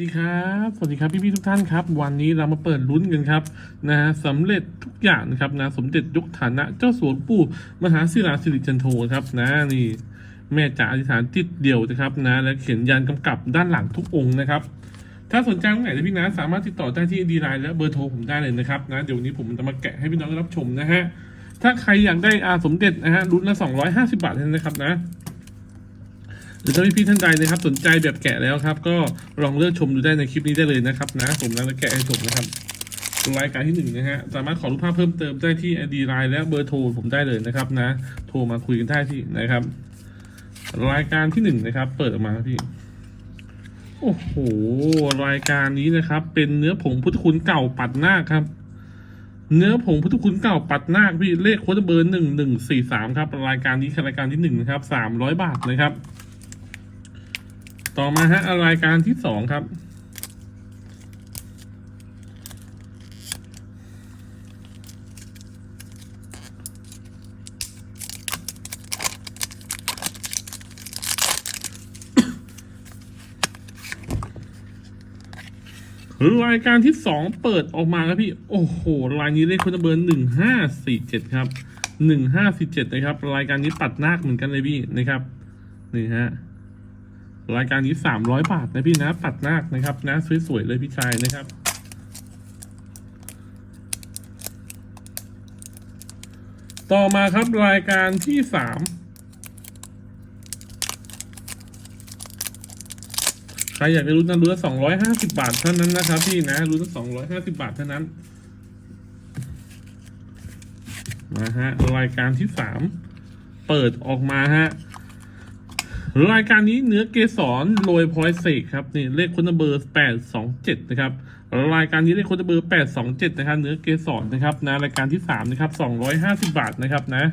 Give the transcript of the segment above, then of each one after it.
ดีครับ สวัสดีครับพี่ๆทุกท่านครับ วันนี้เรามาเปิดลุ้นกันครับนะฮะสำเร็จทุกอย่างนะครับนะสมเด็จยกฐานะเจ้าสวนปู่มหาศิลาสิริจันโทครับนะนี่แม่จ๋าอธิษฐานจิตเดียวนะครับนะและเขียนยันกำกับด้านหลังทุกองค์นะครับ ถ้าสนใจตรงไหนนะพี่นะสามารถติดต่อได้ที่ดีไลน์และเบอร์โทรผมได้เลยนะครับนะเดี๋ยวนนี้ผมจะมาแกะให้พี่น้องได้รับชมนะฮะถ้าใครอยากได้อาสมเด็จนะฮะรุ่นละ250 บาทเท่านั้นนะครับนะ หรือถ้าพี่ท่านใดนะครับ สนใจแบบแกะแล้วครับ ก็ลองเลือกชมดูได้ในคลิปนี้ได้เลยนะครับนะผมแล้วแกะให้ชมนะครับรายการที่หนึ่งนะฮะสามารถขอรูปภาพเพิ่มเติมได้ที่ ID Line และเบอร์โทรผมได้เลยนะครับนะ โทรมาคุยกันได้ที่นะครับ รายการที่หนึ่งนะครับ เปิดออกมาพี่โอ้โหรายการนี้นะครับ เป็นเนื้อผงพุทธคุณเก่าปัดหน้าคครับ เนื้อผงพุทธคุณเก่าปัดนาคพี่เลขโค้ดเบอร์หนึ่งหนึ่งสี่สามครับ รายการนี้คือรายการที่หนึ่งนะครับสามร้อยบาทนะครับ ต่อมาฮะรายการที่สองครับ รายการที่สองเปิดออกมาครับพี่ โอ้โห รายนี้เลขคนเบอร์หนึ่งห้าสี่เจ็ดครับหนึ่งห้าสี่เจ็ดนะครับ รายการนี้ปัดนาคเหมือนกันเลยพี่นะครับนี่ฮะ รายการนี้สามร้อยบาทนะพี่นะ ปัดนาคนะครับนะสวยๆเลยพี่ชายนะครับต่อมาครับรายการที่สามใครอยากจะรู้นะรู้ละสองร้อยห้าสิบาทเท่านั้นนะครับ พี่นะรู้ละสองร้อยห้าสิบาทเท่านั้นมาฮะรายการที่สามเปิดออกมาฮะ รายการนี้เนื้อเกสรโรยพอยเสกครับนี่เลขคนเบอร์แปดสองเจ็ดนะครับรายการนี้เลขคนเบอร์แปดสองเจ็ดนะครับเนื้อเกสรนะครับนะรายการที่สามนะครับสองร้อยห้าสิบาทนะครับนะ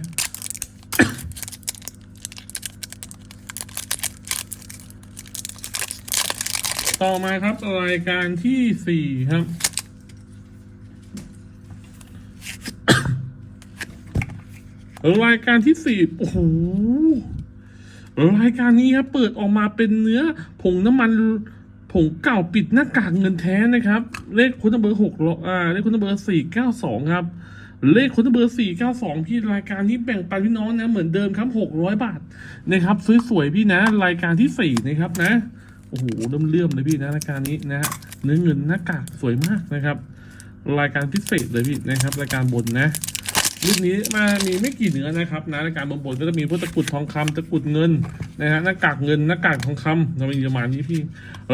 ต่อมาครับรายการที่สี่ครับรายการที่สี่โอ้โห รายการนี้ครับเปิดออกมาเป็นเนื้อผงน้ำมันผงเก่าปิดหน้ากากเงินแท้นะครับ เลขคุณเบอร์หกอ่าเลขคุณเบอร์สี่เก้าสองครับ เลขคุณเบอร์สี่เก้าสองพี่รายการนี้แบ่งปันพี่น้องนะเหมือนเดิมครับหกร้อยบาทนะครับสวยๆพี่นะ รายการที่สี่นะครับนะโอ้โหเริ่มเลื่อมเลยพี่นะรายการนี้นะฮะเนื้อเงินหน้ากากสวยมากนะครับ รายการพิเศษเลยพี่นะครับ รายการบนนะ รุ่นนี้มามีไม่กี่เนื้อนะครับนะรายการบนบนก็จะมีพวกตะกุดทองคำตะกุดเงินนะฮะหน้ากากเงินหน้ากากทองคำเรามีประมาณนี้พี่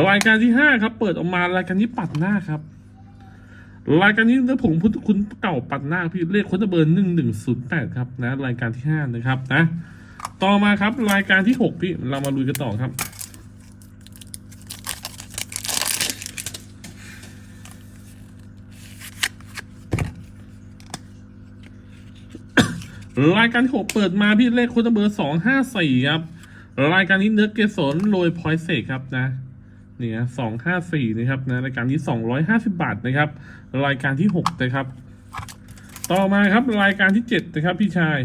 รายการที่ห้าครับ เปิดออกมารายการนี้ปัดหน้าครับรายการนี้เนื้อผงพุทธคุณเก่าปัดหน้าพี่เลขคนเบอร์หนึ่งหนึ่งศูนย์แปดครับนะรายการที่ห้านะครับนะต่อมาครับรายการที่หกพี่เรามาลุยกันต่อครับ รายการที่หกเปิดมาพี่เลขคนเบอร์สองห้าสี่ครับ รายการนี้เนื้อเกสรโรยพอยเซกครับนะเนี่ยสองห้าสี่นะครับนะรายการนี้สองร้อยห้าสิบาทนะครับ รายการที่หกนะครับ ต่อมาครับรายการที่เจ็ดนะครับพี่ชาย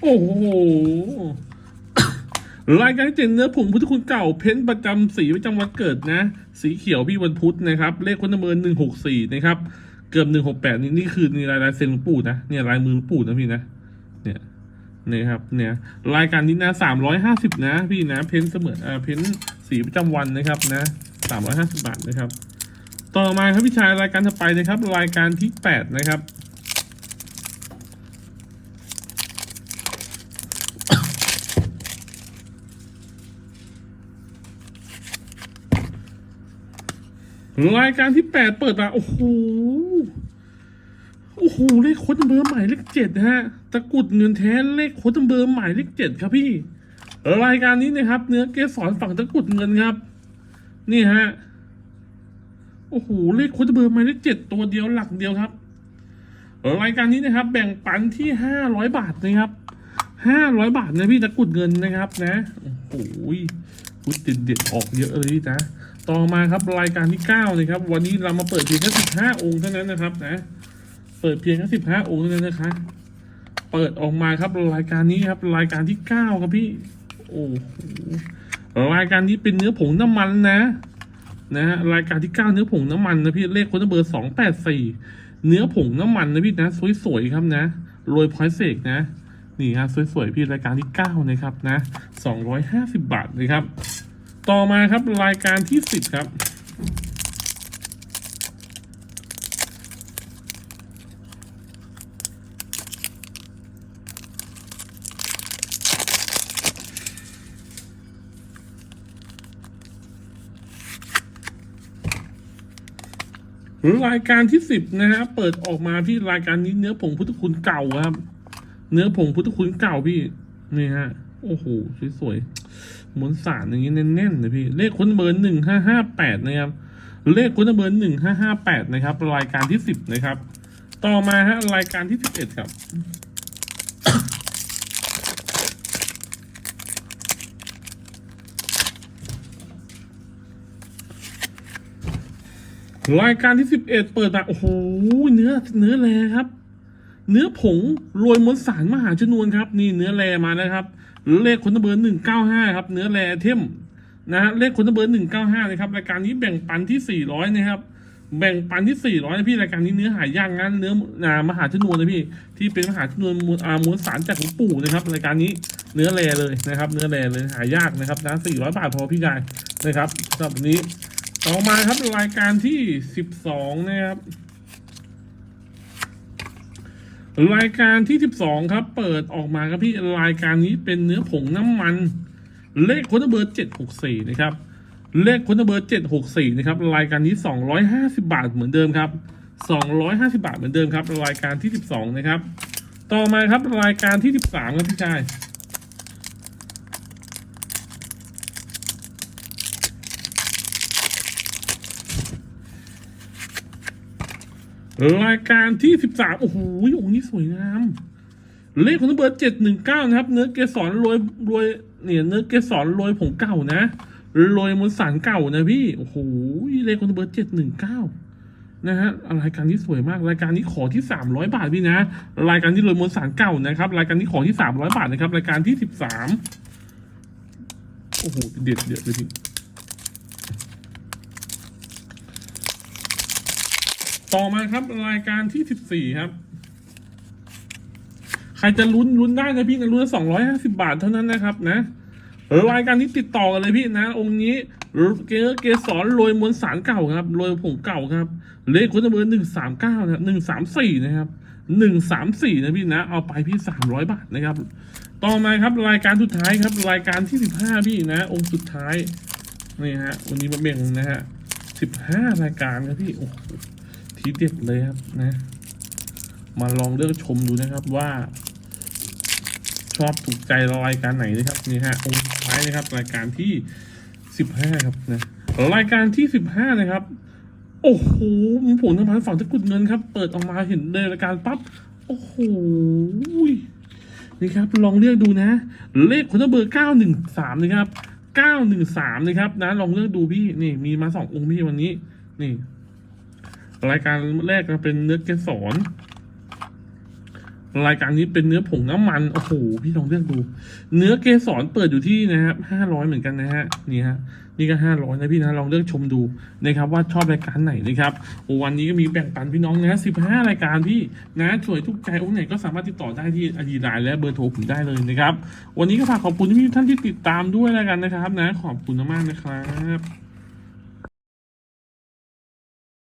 โอ้โห รายการที่เจ็ดเนื้อผงพุทธคุณเก่าเพ้นประจำสีประจำวันเกิดนะ สีเขียวพี่วันพุธนะครับ เลขคนเบอร์หนึ่งหกสี่นะครับ เกือบหนึ่งหกแปดนี่นี่คือนี่ลายลายเซ็นหลวงปู่นะเนี่ยลายมือหลวงปู่นะพี่นะ เนี่ยนี่ครับเนี่ยรายการนี้นะสามร้อยห้าสิบนะ พี่นะเพ้นเสมือนอ่าเพ้นสีประจำวันนะครับนะสามร้อยห้าสิบบาทนะครับ ต่อมาครับพี่ชายรายการถัดไปนะครับ รายการที่แปดนะครับ รายการที่แปดเปิดมาโอ้โหโอ้โหเลขโค้ดเบอร์หมายเลขเจ็ดฮะตะกุดเงินแท้เลขโค้ดเบอร์หมายเลขเจ็ดครับพี่ รายการนี้นะครับ เนื้อเกสรฝั่งตะกุดเงินครับ นี่ฮะโอ้โหเลขโค้ดเบอร์หมายเลขเจ็ดตัวเดียวหลักเดียวครับ รายการนี้นะครับ แบ่งปันที่ห้าร้อยบาทนะครับห้าร้อยบาทนะพี่ตะกุดเงินนะครับ นะโอ้โหพุดเด็ดออกเยอะเลยนะ ต่อมาครับรายการที่เก้านะครับ วันนี้เรามาเปิดเพียงแค่สิบห้าองค์เท่านั้นนะครับนะ เปิดเพียงแค่สิบห้าองค์เท่านั้นนะคะ เปิดออกมาครับรายการนี้ครับ รายการที่เก้าครับพี่โอ้โหรายการนี้เป็นเนื้อผงน้ำมันนะ นะฮะรายการที่เก้าเนื้อผงน้ำมันนะพี่เลขคนเบอร์สองแปดสี่เนื้อผงน้ำมันนะพี่นะสวยๆครับนะโรยพอยเสกนะนี่ฮะสวยๆพี่รายการที่เก้านะครับนะสองร้อยห้าสิบบาทนะครับ ต่อมาครับรายการที่สิบครับ รายการที่สิบนะฮะเปิดออกมาพี่รายการนี้เนื้อผงพุทธคุณเก่าครับ เนื้อผงพุทธคุณเก่าพี่นี่ฮะโอ้โหสวยๆ มวลสารอย่างนี้แน่นๆเลยพี่ เลขคนเบอร์หนึ่งห้าห้าแปดนะครับ เลขคนเบอร์หนึ่งห้าห้าแปดนะครับ รายการที่สิบนะครับ ต่อมาฮะรายการที่สิบเอ็ดครับรายการที่สิบเอ็ดเปิดมาโอ้โหเนื้อเนื้อแรครับ เนื้อผงโรยมวลสารมหาชนวนครับ นี่เนื้อแรมานะครับ เลขคนเบอร์หนึ่งเก้าห้าครับเนื้อแรเทมนะฮะเลขคนเบอร์หนึ่งเก้าห้านะครับรายการนี้แบ่งปันที่สี่ร้อยนะครับแบ่งปันที่สี่ร้อยนะพี่รายการนี้เนื้อหายากงั้นเนื้ออ่ามหาชนวนนะพี่ที่เป็นมหาชนวนมวลอามวลสารจากหลวงปู่นะครับรายการนี้เนื้อแรเลยนะครับ เนื้อแรเลยหายากนะครับนะสี่ร้อยบาทพอพี่ชายนะครับสำหรับนี้ต่อมาครับรายการที่สิบสองนะครับ รายการที่สิบสองครับ เปิดออกมาครับพี่รายการนี้เป็นเนื้อผงน้ำมัน เลขคนเบอร์เจ็ดหกสี่นะครับ เลขคนเบอร์เจ็ดหกสี่นะครับ รายการนี้สองร้อยห้าสิบาทเหมือนเดิมครับสองร้อยห้าสิบาทเหมือนเดิมครับ รายการที่สิบสองนะครับ ต่อมาครับรายการที่สิบสามครับพี่ชาย รายการที่สิบสามโอ้โหองค์นี้สวยงาม เลขของเบอร์เจ็ดหนึ่งเก้านะครับ เนื้อเกสรโรยโรยเนี่ยเนื้อเกสรโรยผงเก่านะโรยมวลสารเก่านะพี่โอ้โหเลขของเบอร์เจ็ดหนึ่งเก้านะฮะรายการนี้สวยมากรายการนี้ขอที่สามร้อยบาทพี่นะ รายการที่โรยมวลสารเก่านะครับ รายการนี้ขอที่สามร้อยบาทนะครับ รายการที่สิบสามโอ้โหเด็ดเด็ดเลยพี่ ต่อมาครับรายการที่สิบสี่ครับ ใครจะลุ้นลุ้นได้นะพี่นะลุ้นสองร้อยห้าสิบาทเท่านั้นนะครับนะรายการนี้ติดต่อกันเลยพี่นะ องค์นี้เกเกสรโรยมวลสารเก่าครับโรยผงเก่าครับ เลขคนเบอร์หนึ่งสามเก้านะหนึ่งสามสี่นะครับหนึ่งสามสี่นะพี่นะ เอาไปพี่สามร้อยบาทนะครับ ต่อมาครับรายการสุดท้ายครับ รายการที่สิบห้าพี่นะ องค์สุดท้ายนี่ฮะวันนี้มาเบ่งนะฮะสิบห้ารายการครับพี่โอ้โห ทีเด็ดเลยครับนะ มาลองเลือกชมดูนะครับว่า ชอบถูกใจรายการไหนนะครับนี่ฮะองค์สุดท้ายนะครับ รายการที่สิบห้าครับนะรายการที่สิบห้านะครับ โอ้โหผลทางพันฝั่งตะกุดเงินครับ เปิดออกมาเห็นในรายการปั๊บโอ้โหนี่ครับ ลองเลือกดูนะ เลขคนเบอร์เก้าหนึ่งสามนะครับเก้าหนึ่งสามนะครับนะลองเลือกดูพี่นี่มีมาสององค์พี่วันนี้ นี่ รายการแรกก็เป็นเนื้อเกสรรายการนี้เป็นเนื้อผงน้ำมัน โอ้โห พี่ลองเลือกดู เนื้อเกสรเปิดอยู่ที่นะครับห้าร้อยเหมือนกันนะฮะ นี่ฮะ นี่ก็ห้าร้อยนะพี่นะ ลองเลือกชมดูนะครับว่าชอบรายการไหนนะครับโอ้วันนี้ก็มีแบ่งปันพี่น้องนะสิบห้ารายการพี่นะสวยทุกใจโอ้ไหนก็สามารถติดต่อได้ที่อดีไลน์และเบอร์โทรผมได้เลยนะครับ วันนี้ก็ฝากขอบคุณที่ท่านที่ติดตามด้วยแล้วกันนะครับ นะ ขอบคุณมากๆนะครับ